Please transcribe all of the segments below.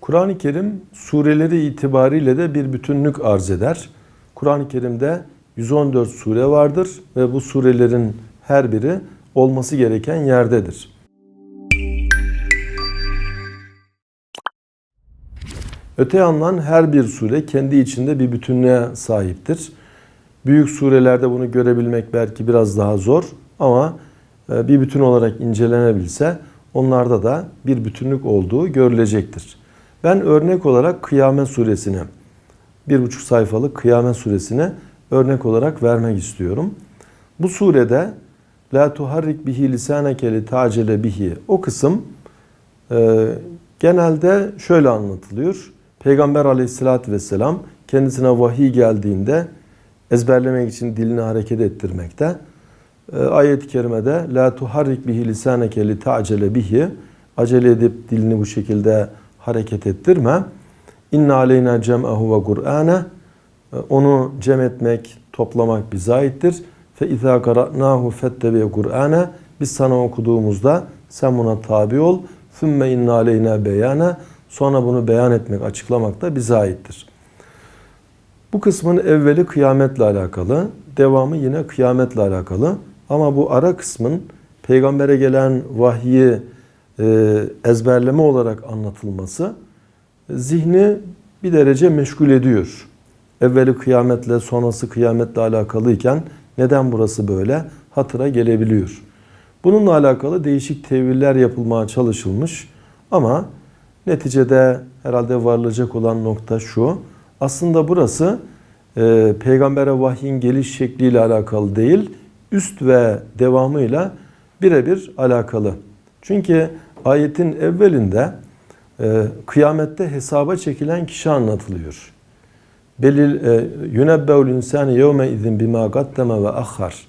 Kur'an-ı Kerim sureleri itibariyle de bir bütünlük arz eder. Kur'an-ı Kerim'de 114 sure vardır ve bu surelerin her biri olması gereken yerdedir. Öte yandan her bir sure kendi içinde bir bütünlüğe sahiptir. Büyük surelerde bunu görebilmek belki biraz daha zor ama e, bir bütün olarak incelenebilse onlarda da bir bütünlük olduğu görülecektir. Ben örnek olarak Kıyamet suresini, bir buçuk sayfalık Kıyamet suresini örnek olarak vermek istiyorum. Bu surede La tuharrik bihi lisaneke li tacele bihi o kısım e, genelde şöyle anlatılıyor. Peygamber aleyhissalatü vesselam kendisine vahiy geldiğinde ezberlemek için dilini hareket ettirmekte. E, ayet-i kerimede la tuharrik bihi lisaneke li ta'cele bihi acele edip dilini bu şekilde hareket ettirme. İnne aleyna cem'ahu ve Kur'ane onu cem etmek, toplamak bize aittir. Fe izâ qara'nâhu fettebi Kur'ane biz sana okuduğumuzda sen buna tabi ol. Sümme inne aleyna beyane sonra bunu beyan etmek, açıklamak da bize aittir. Bu kısmın evveli kıyametle alakalı, devamı yine kıyametle alakalı. Ama bu ara kısmın peygambere gelen vahyi ezberleme olarak anlatılması zihni bir derece meşgul ediyor. Evveli kıyametle sonrası kıyametle alakalıyken neden burası böyle hatıra gelebiliyor. Bununla alakalı değişik teviller yapılmaya çalışılmış ama neticede herhalde varılacak olan nokta şu. Aslında burası e, peygambere vahyin geliş şekliyle alakalı değil, üst ve devamıyla birebir alakalı. Çünkü ayetin evvelinde e, kıyamette hesaba çekilen kişi anlatılıyor. Belil e, yunebbeul insani yevme izin bima gaddeme ve ahhar.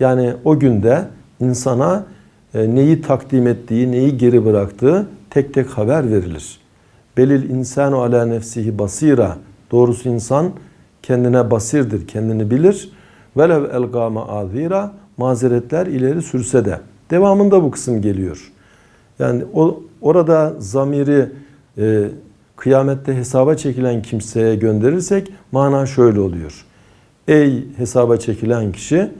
Yani o günde insana e, neyi takdim ettiği, neyi geri bıraktığı tek tek haber verilir. Belil insanu ala nefsihi basira. Doğrusu insan kendine basirdir, kendini bilir. Velev elgama azira mazeretler ileri sürse de. Devamında bu kısım geliyor. Yani o orada zamiri e, kıyamette hesaba çekilen kimseye gönderirsek mana şöyle oluyor. Ey hesaba çekilen kişi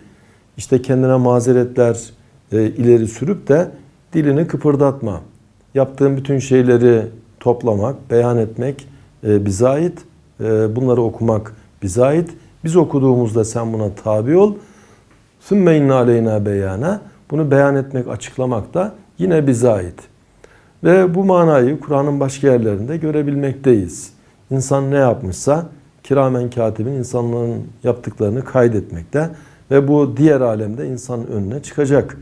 işte kendine mazeretler e, ileri sürüp de dilini kıpırdatma. Yaptığın bütün şeyleri toplamak, beyan etmek e, bize ait. E, bunları okumak bize ait. Biz okuduğumuzda sen buna tabi ol. Sümme inna aleyna beyana. Bunu beyan etmek, açıklamak da yine bize ait. Ve bu manayı Kur'an'ın başka yerlerinde görebilmekteyiz. İnsan ne yapmışsa kiramen katibin insanların yaptıklarını kaydetmekte ve bu diğer alemde insanın önüne çıkacak.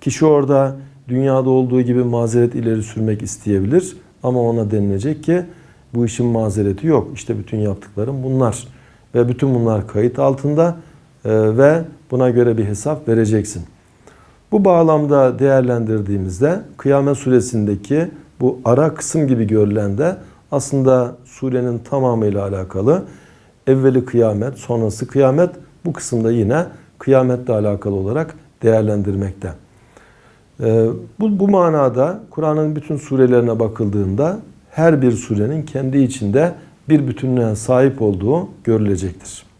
Kişi orada dünyada olduğu gibi mazeret ileri sürmek isteyebilir ama ona denilecek ki bu işin mazereti yok. İşte bütün yaptıklarım bunlar ve bütün bunlar kayıt altında e, ve buna göre bir hesap vereceksin. Bu bağlamda değerlendirdiğimizde Kıyamet suresindeki bu ara kısım gibi görülen de aslında surenin tamamıyla alakalı. Evveli kıyamet, sonrası kıyamet bu kısımda yine kıyametle alakalı olarak değerlendirmekte. Ee, bu, bu manada Kur'an'ın bütün surelerine bakıldığında her bir surenin kendi içinde bir bütünlüğe sahip olduğu görülecektir.